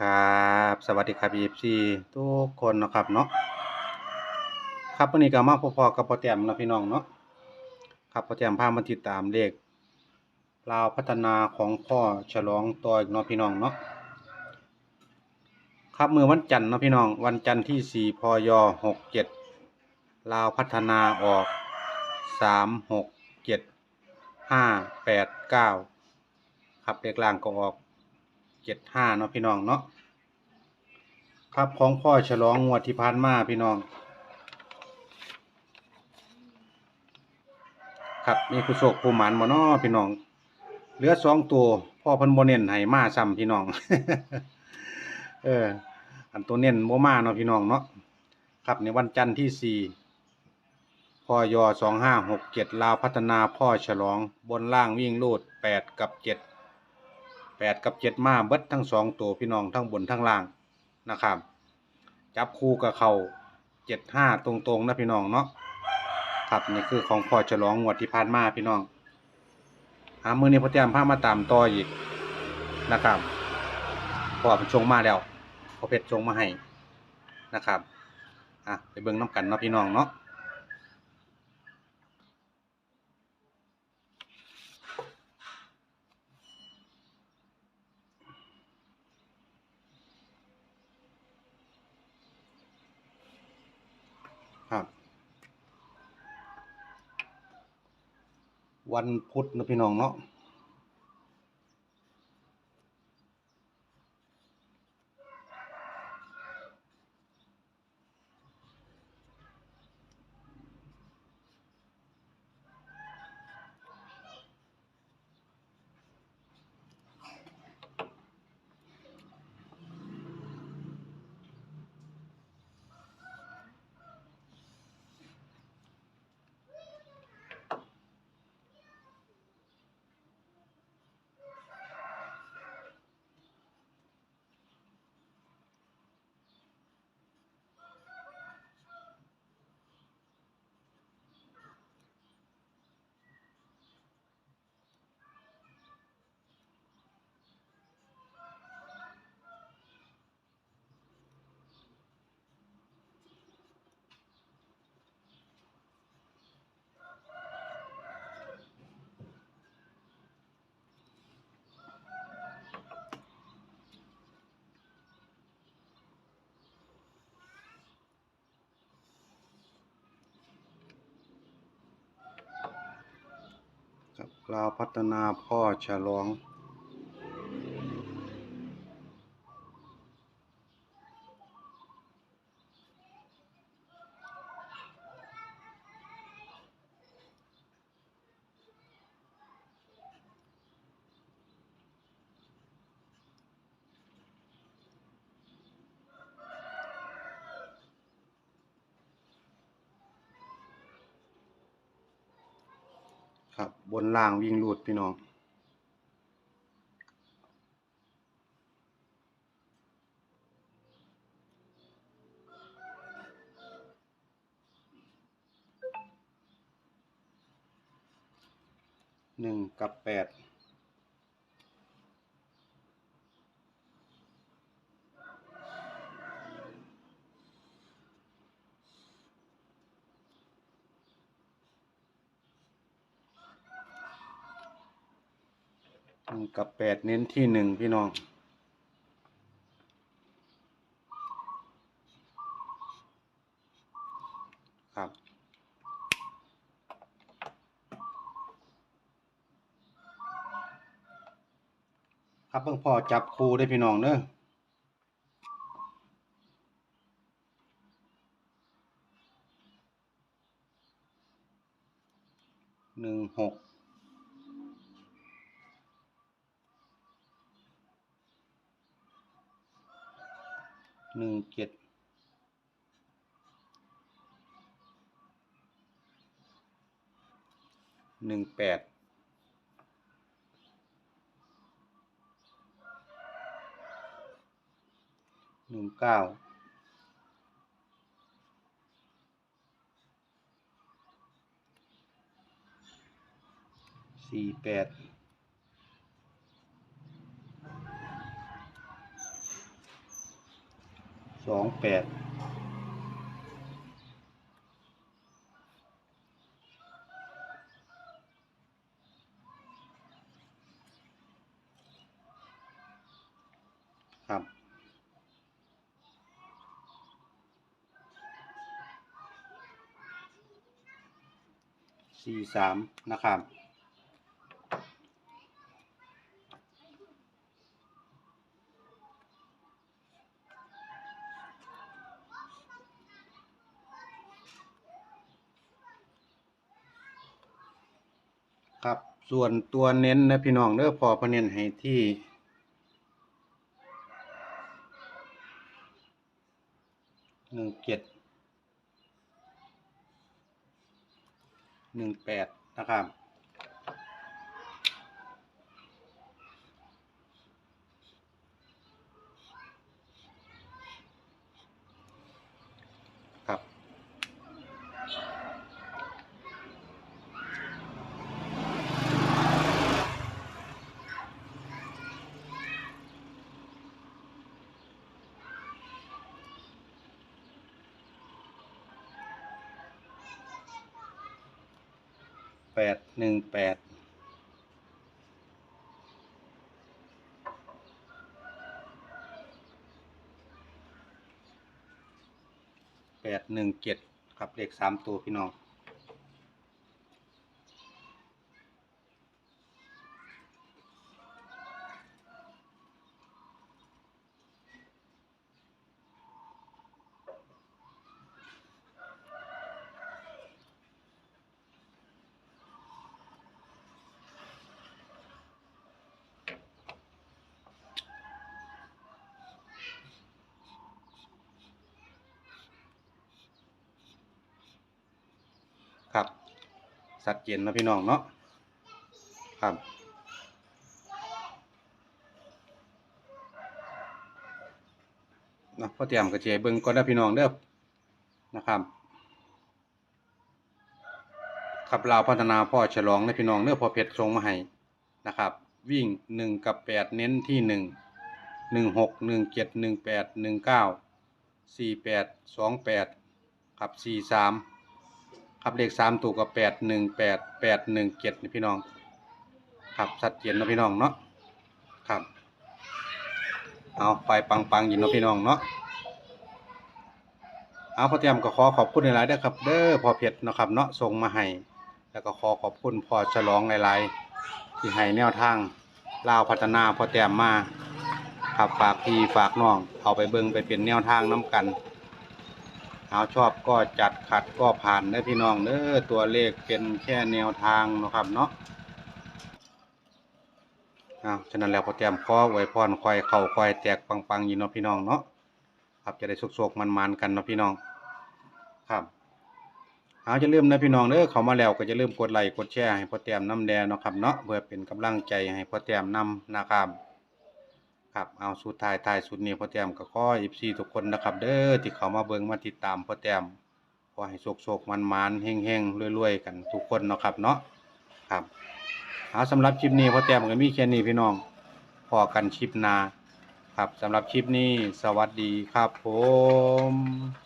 ครับสวัสดีครับ EFC ทุกคนนะครับเนาะครับวันนี้ก็มาพบๆกับพ่อแต้มนะพี่น้องเนาะครับพ่อแต้มพามาติดตามเลขลาวพัฒนาของพ่อฉลองต่ออีกเนาะพี่น้องเนาะครับมือวันจันทร์เนาะพี่น้อง วันจันทร์ที่ 4 พย 67 ลาวพัฒนาออก 3 6 7 5 8 9 ครับเลขล่างก็ออก เจ็ดห้าเนาะพี่น้องเนาะครับของพ่อฉลองงวดที่ผ่านมาพี่น้อง ครับมีผู้โชคผู้หมันบ่เนาะพี่น้องเหลือสองตัวพ่อพันบ่เน้นให้มาซ้ำพี่น้อง เออ อันตัวเน้นบ่มาเนาะพี่น้องเนาะครับในวันจันทร์ที่สี่พอยสองห้าหกเจ็ดลาวพัฒนาพ่อฉลองบนล่างวิ่งลูดแปดกับเจ็ด แปดกับเจ็ดมาเบิดทั้งสองตัวพี่น้องทั้งบนทั้งล่างนะครับ จับคู่กับเขาเจ็ดห้าตรงๆนะพี่น้องเนาะครับนี่คือของพ่อฉลองงวดที่ผ่านมาพี่น้องหามือนี้พ่อแต้มพามาตามต่ออีกนะครับพ่อเป็นชงมาแล้วพ่อเพชรชงมาให้นะครับอะไปเบิ่งน้ำกันเนาะพี่น้องเนาะ วันพุธนะพี่น้องเนาะ ลาวพัฒนาพ่อฉลอง ครับ บนล่างวิ่งรูดพี่น้อง หนึ่งกับแปด กับแปดเน้นที่หนึ่งพี่น้อง ครับ ครับเพิ่งพอจับครูได้พี่น้องเนอะหนึ่งหก หนึ่งเจ็ดหนึ่งแปดหนึ่งเก้าสี่แปด สองแปดครับ สี่สามนะครับ ครับ ส่วนตัวเน้นนะพี่น้องเด้อพอพะเน้นให้ที่หนึ่งเจ็ดหนึ่งแปดนะครับ แปดหนึ่งแปดแปดหนึ่งเจ็ดครับเลขสามตัวพี่น้อง ครับ สัดเจนเนาะพี่น้องเนาะครับนะพ่อเตรียมกระเจเบิ่งก่อนนะพี่น้องเด้อนะครับขับลาวพัฒนาพ่อฉลองในพี่น้องเด้อพอเพชรส่งมาให้นะครับ วิ่งหนึ่งกับแปดเน้นที่หนึ่งหนึ่งหกหนึ่งเจ็ดหนึ่งแปดหนึ่งเก้าสี่แปดสองแปดครับสี่สาม ครับเลขสามตัวกับแปดหนึ่งแปดแปดหนึ่งเจ็ดนี่พี่น้อง ครับชัดเจนนะพี่น้องเนาะครับ เอาไฟปังปังๆยู่เนะพี่น้องเนาะเอาพอเตรียมก็ขอขอบคุณหลายๆเด้อครับ เด้อพอเพชรนะครับเนาะส่งมาให้แล้วก็ขอขอบคุณพอฉลองหลายๆที่ให้แนวทางลาวพัฒนาพอเตรียมมาครับฝากพี่ฝากน้องเอาไปเบิ่งไปเป็นแนวทางน้กัน เอาชอบก็จัดขัดก็ผ่านได้พี่น้องเด้อตัวเลขเป็นแค่แนวทางนะครับเนาะเอาฉะนั้นแล้วพอเตรียมขอไว้พรคอยเข่าคอยแตกปังๆอยู่เนาะพี่น้องเนาะครับจะได้สุกๆมันๆกันเนาะพี่น้องครับเอาจะลืมนะพี่น้องเด้อเขามาแล้วก็จะลืมกดไลค์กดแชร์ให้พ่อเตรียมน้ำแดงเนาะครับเนาะเพื่อเป็นกำลังใจให้พ่อเตรียมนำนะครับ ครับเอาสุดท้ายท้ายสุดนี้พ่อแต้มก็ขออีพีทุกคนนะครับ เด้อที่เขามาเบิ่งมาติดตามพ่อแต้มขอให้โชคๆมันๆเฮงๆรวยๆกันทุกคนเนาะครับเนาะครับเอาสำหรับคลิปนี้พ่อแต้มก็มีแค่นี้พี่น้องพอกันคลิปหน้าครับสำหรับคลิปนี้สวัสดีครับผม